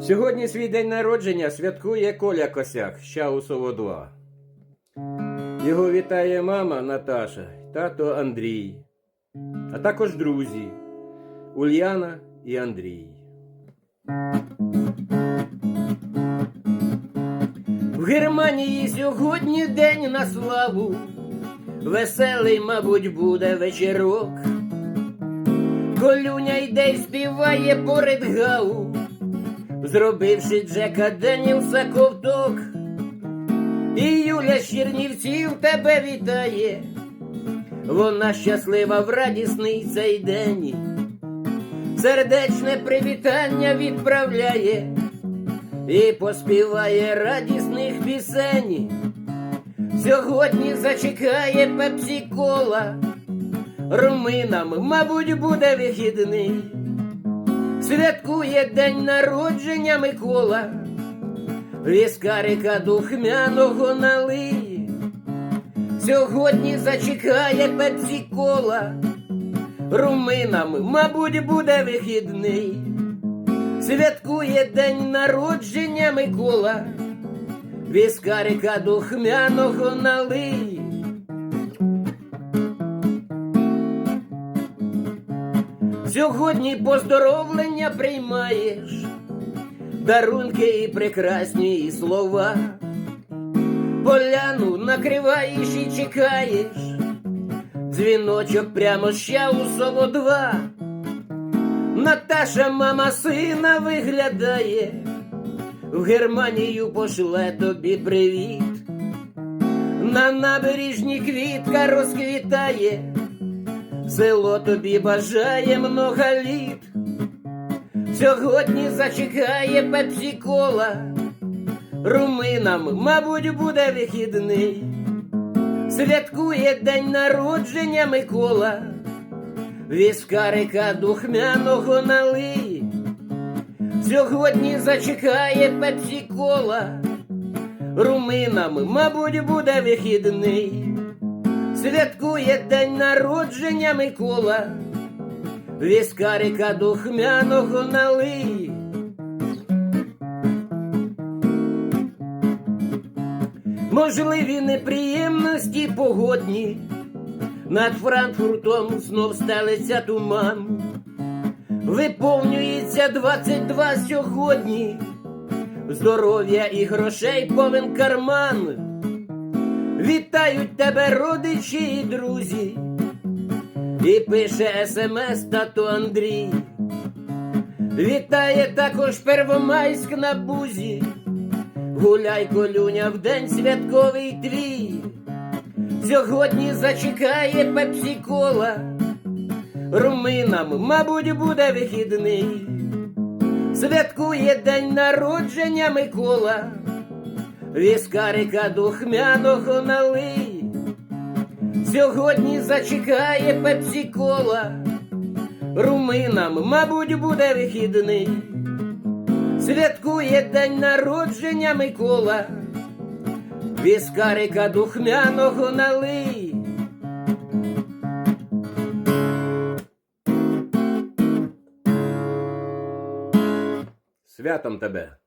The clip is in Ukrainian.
Сьогодні свій день народження святкує Коля Косяк, Щаусово 2. Його вітає мама Наташа, тато Андрій, а також друзі Ульяна і Андрій. В Германії сьогодні день на славу. Веселий, мабуть, буде вечірок. Колюня йде й співає поряд гау, зробивши Джека Денілса ковток. І Юля з Чернівців тебе вітає. Вона щаслива в радісний цей день. Сердечне привітання відправляє і поспіває радісних пісень. Сьогодні зачекає пепсі кола, руминам, мабуть, буде вихідний. Святкує день народження Микола, віскарика духмяного налий. Сьогодні зачекає пепсі кола, руминам, мабуть, буде вихідний. Святкує день народження Микола, віскарика духмяного налий. Сьогодні поздоровлення приймаєш, дарунки і прекрасні слова. Поляну накриваєш і чекаєш, дзвіночок прямо ще у соло два. Наташа, мама сина виглядає, в Германію пошле тобі привіт. На набережні квітка розквітає, село тобі бажає много літ. Сьогодні зачекає пепсі-кола, руминам, мабуть, буде вихідний. Святкує день народження Микола віскарика духмяного налий. Сьогодні зачекає пепсі кола, руминам, мабуть, буде вихідний. Святкує день народження Микола, віскарика духмяного налий. Можливі неприємності погодні. Над Франкфуртом знов стелиться туман. Виповнюється 22 сьогодні. Здоров'я і грошей повен карман. Вітають тебе родичі і друзі. І пише смс тато Андрій. Вітає також Первомайськ на бузі. Гуляй колюня в день святковий твій. Сьогодні зачекає пепсі кола, руминам, мабуть, буде вихідний. Святкує день народження Микола, віскарика духмяного налий. Сьогодні зачекає пепсі кола, руминам, мабуть, буде вихідний. Святкує день народження Микола віскарика духмяного налий. Святом тебе.